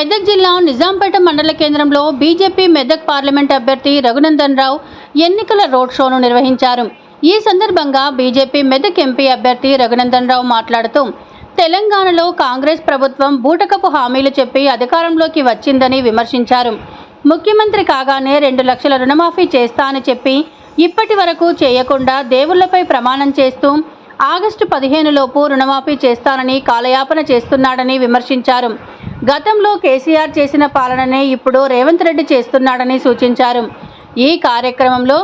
మెదక్ జిల్లా నిజాంపేట మండల కేంద్రంలో బీజేపీ మెదక్ పార్లమెంట్ అభ్యర్థి రఘునందన్ రావు ఎన్నికల రోడ్ షోను నిర్వహించారు. ఈ సందర్భంగా బీజేపీ మెదక్ ఎంపీ అభ్యర్థి రఘునందన్ రావు మాట్లాడుతూ తెలంగాణలో కాంగ్రెస్ ప్రభుత్వం బూటకపు హామీలు చెప్పి అధికారంలోకి వచ్చిందని విమర్శించారు. ముఖ్యమంత్రి కాగానే రెండు లక్షల రుణమాఫీ చేస్తా అని చెప్పి ఇప్పటి వరకు చేయకుండా దేవుళ్ళపై ప్రమాణం చేస్తూ ఆగస్టు పదిహేనులోపు రుణమాఫీ చేస్తానని కాలయాపన చేస్తున్నాడని విమర్శించారు. గతంలో కేసీఆర్ చేసిన పాలననే ఇప్పుడు రేవంత్ రెడ్డి చేస్తున్నాడని సూచించారు. ఈ కార్యక్రమంలో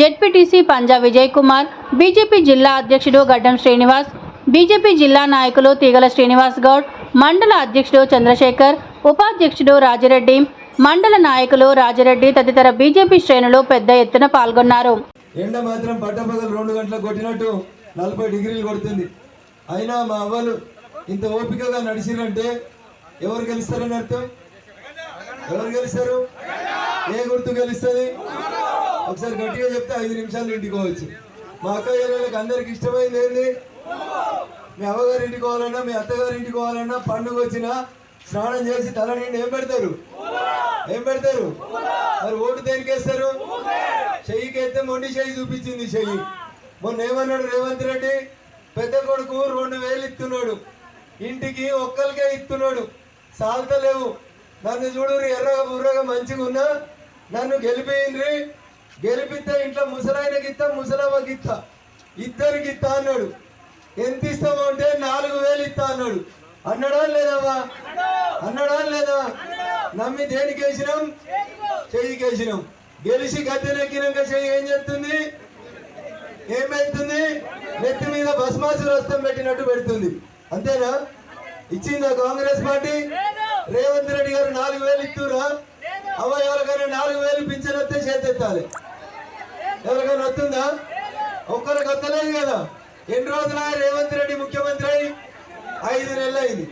జెడ్పీటీసీ పంజా విజయ్ కుమార్ బీజేపీ జిల్లా అధ్యక్షుడు గడ్డం శ్రీనివాస్ బీజేపీ జిల్లా నాయకులు తీగల శ్రీనివాస్ గౌడ్ మండల అధ్యక్షుడు చంద్రశేఖర్ ఉపాధ్యక్షుడు రాజిరెడ్డి మండల నాయకులు రాజిరెడ్డి తదితర బీజేపీ శ్రేణులు పెద్ద ఎత్తున పాల్గొన్నారు. ఎండ మాత్రం పట్టపగలు రెండు గంటలకు కొట్టినట్టు నలభై డిగ్రీలు కొడుతుంది. అయినా మా అవ్వలు ఇంత ఓపికగా నడిచిరంటే ఎవరు గెలుస్తారని అర్థం? ఎవరు గెలుస్తారు? ఏ గుర్తు గెలుస్తుంది? ఒకసారి గట్టిగా చెప్తే ఐదు నిమిషాలు ఇంటికి పోవచ్చు మా అక్క చెల్లెళ్ళకి అందరికి ఇష్టమైంది ఏంది? మీ అవ్వగారి ఇంటికి పోవాలన్నా మీ అత్తగారి ఇంటికి పోవాలన్నా పండుగ వచ్చినా స్నానం చేసి తల నిండి ఏం పెడతారు? ఏం పెడతారు? మరి ఓటు దేనికి వేస్తారు చెయ్యికి ఎత్తే మొండి చెయ్యి చూపించింది చెయ్యి. మొన్న ఏమన్నాడు రేవంత్ రెడ్డి? పెద్ద కొడుకు రెండు వేలు ఇస్తున్నాడు ఇంటికి ఒక్కరికే ఇస్తున్నాడు సాల్తలేవు నన్ను చూడు ఎర్రగా బుర్రగా మంచిగా ఉన్నా. నన్ను గెలిపిండ్రి గెలిపిస్తే ఇంట్లో ముసలాయనకి ఇస్తా ముసలమ్మకి ఇస్తా ఇద్దరికి ఇస్తా అన్నాడు. ఎంత ఇస్తాము అంటే నాలుగు వేలు ఇస్తా అన్నాడు. అన్నాడా లేదమ్మా అన్నాడా లేదా? నమ్మి దేనికి వేసినాం చెయ్యికి వేసినాం గెలిచి గద్దెనెక్కినాక చెయ్యి ఏం చేస్తుంది ఏం నెత్తి మీద భస్మాసు రస్తం పెట్టినట్టు పెడుతుంది. అంతేనా? ఇచ్చిందా కాంగ్రెస్ పార్టీ? రేవంత్ రెడ్డి గారు నాలుగు వేలు ఇస్తురా అవ్వ ఎవరికైనా నాలుగు వేలు పింఛన్ వస్తే చేతెత్తాలి. ఎవరికైనా వస్తుందా? ఒక్కరికి వస్తలేదు కదా. ఎన్ని రోజులు రేవంత్ రెడ్డి ముఖ్యమంత్రి ఐదు నెలలు అయింది.